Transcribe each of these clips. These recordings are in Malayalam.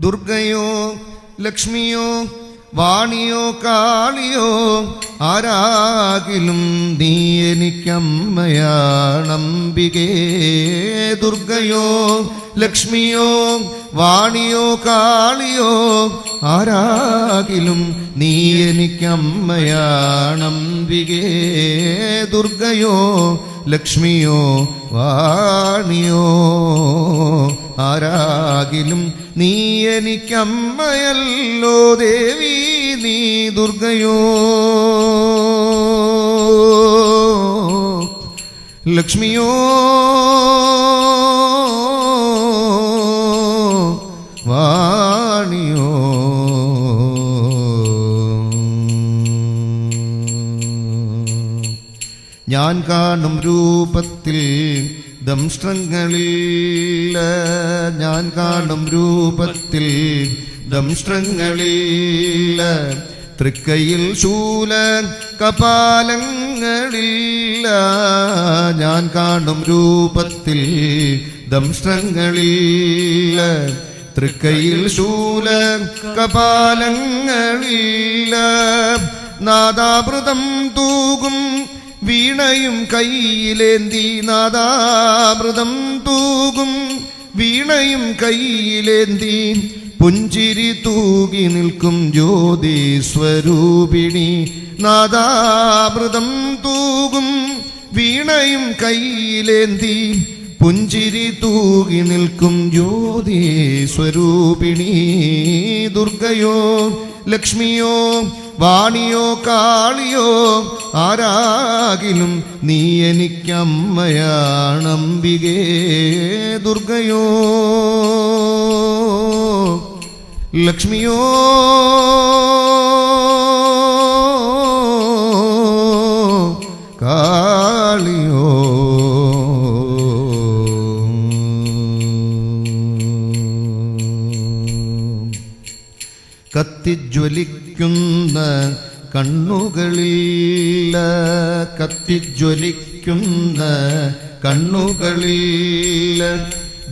ദുർഗയോ ലക്ഷ്മിയോ വാണിയോ കാളിയോ ആരാകിലും നീ എനിക്കമ്മയാണംബികേ. ദുർഗയോ ലക്ഷ്മിയോ വാണിയോ കാളിയോ ആരാകിലും നീ എനിക്കമ്മയാണംബികേ. ദുർഗയോ ലക്ഷ്മിയോ വാണിയോ ആരാകിലും നീ എനിക്കമ്മയല്ലോ ദേവി നീ ദുർഗയോ. ലക്ഷ്മിയോ. വാണിയോ ഞാൻ കാണും രൂപത്തിൽ ദംഷ്ട്രങ്ങളിൽ ഞാൻ കാണും രൂപത്തിൽ ദംഷ്ട്രങ്ങളിൽ തൃക്കയിൽ ശൂല കപാലങ്ങളിൽ ഞാൻ കാണും രൂപത്തിൽ ദംഷ്ട്രങ്ങളിൽ തൃക്കയിൽ ശൂല കപാലങ്ങളിൽ നാദാമൃതം വീണയും കയ്യിലേന്തി നാദാമൃതം തൂകും. വീണയും കയ്യിലേന്തി പുഞ്ചിരി തൂകി നിൽക്കും ജ്യോതി സ്വരൂപിണി നാദാമൃതം തൂകും. വീണയും കയ്യിലേന്തി പുഞ്ചിരി തൂകി നിൽക്കും ജ്യോതി സ്വരൂപിണി. ദുർഗയോ ലക്ഷ്മിയോ വാണിയോ കാളിയോ ആരാകിലും നീ എനിക്കമ്മയാണംബികേ ദുർഗയോ ലക്ഷ്മിയോ കാളിയോ കത്തിജ്വലിക്കുന്ന കണ്ണുകളിൽ കത്തിജ്വലിക്കുന്ന കണ്ണുകളിൽ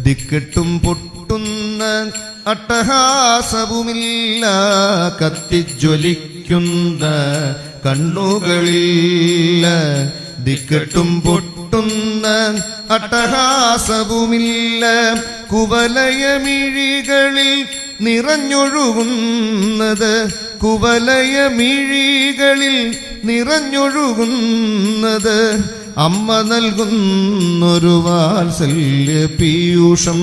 ദിക്കെട്ടും പൊട്ടുന്ന അട്ടഹാസവുമില്ല. കത്തിജ്വലിക്കുന്ന കണ്ണുകളിൽ ദിക്കെട്ടും പൊട്ടുന്ന അട്ടഹാസവുമില്ല. കുവലയമിഴികളിൽ നിറഞ്ഞൊഴുകുന്നത് കുവലയമിഴികളിൽ നിറഞ്ഞൊഴുകുന്നത് അമ്മ നൽകുന്നൊരു വാത്സല്യ പീയൂഷം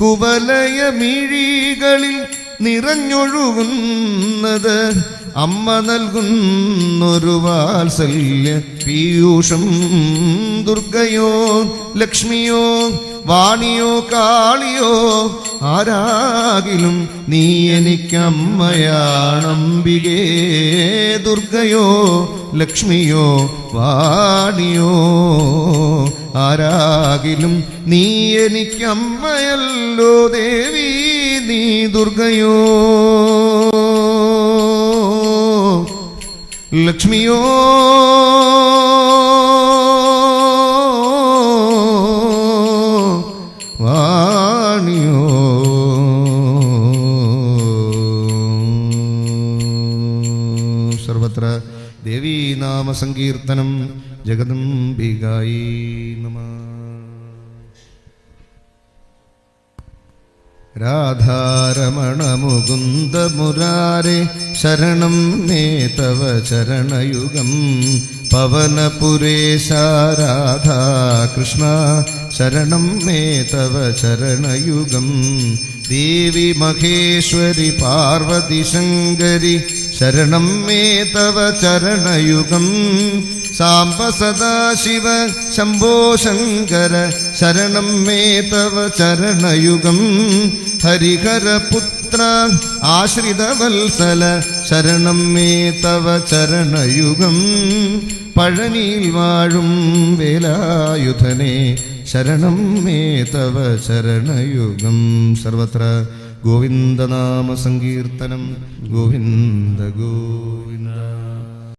കുവലയമിഴികളിൽ നിറഞ്ഞൊഴുകുന്നത് അമ്മ നൽകുന്നൊരു വാത്സല്യ പീയൂഷം ദുർഗയോ ലക്ഷ്മിയോ വാണിയോ കാളിയോ ആരാകിലും നീ എനിക്കമ്മയാണമ്പികേ ദുർഗയോ ലക്ഷ്മിയോ വാണിയോ ആരാകിലും നീ എനിക്കമ്മയല്ലോ ദേവി നീ ദുർഗയോ. ലക്ഷ്മിയോ ദേവീനാമസങ്കീർത്തനം ജഗദംബികായി നമ. രാധാരമണ മുകുന്ദ മുരാരെ ശരണം മേ തവ ശരണയുഗം പവനപുരേശ രാധാ കൃഷ്ണ ശരണം മേ തവ ശരണയുഗം ദേവി മഹേശ്വരി പാർവതി ശങ്കരി ശരണം മേ തവ ചരണയുഗം. സാംബ സദാശിവ ശംഭോ ശങ്കര ശരണം മേ തവ ചരണയുഗം. ഹരിഹരപുത്ര ആശ്രിതവത്സല ശരണം മേ തവ ചരണയുഗം. പഴനിയിൽ വാഴും വേലായുധനെ ശരണം മേ തവ ചരണയുഗം. സർവത്ര ഗോവിന്ദനാമ സങ്കീർത്തനം ഗോവിന്ദ ഗോവിന്ദ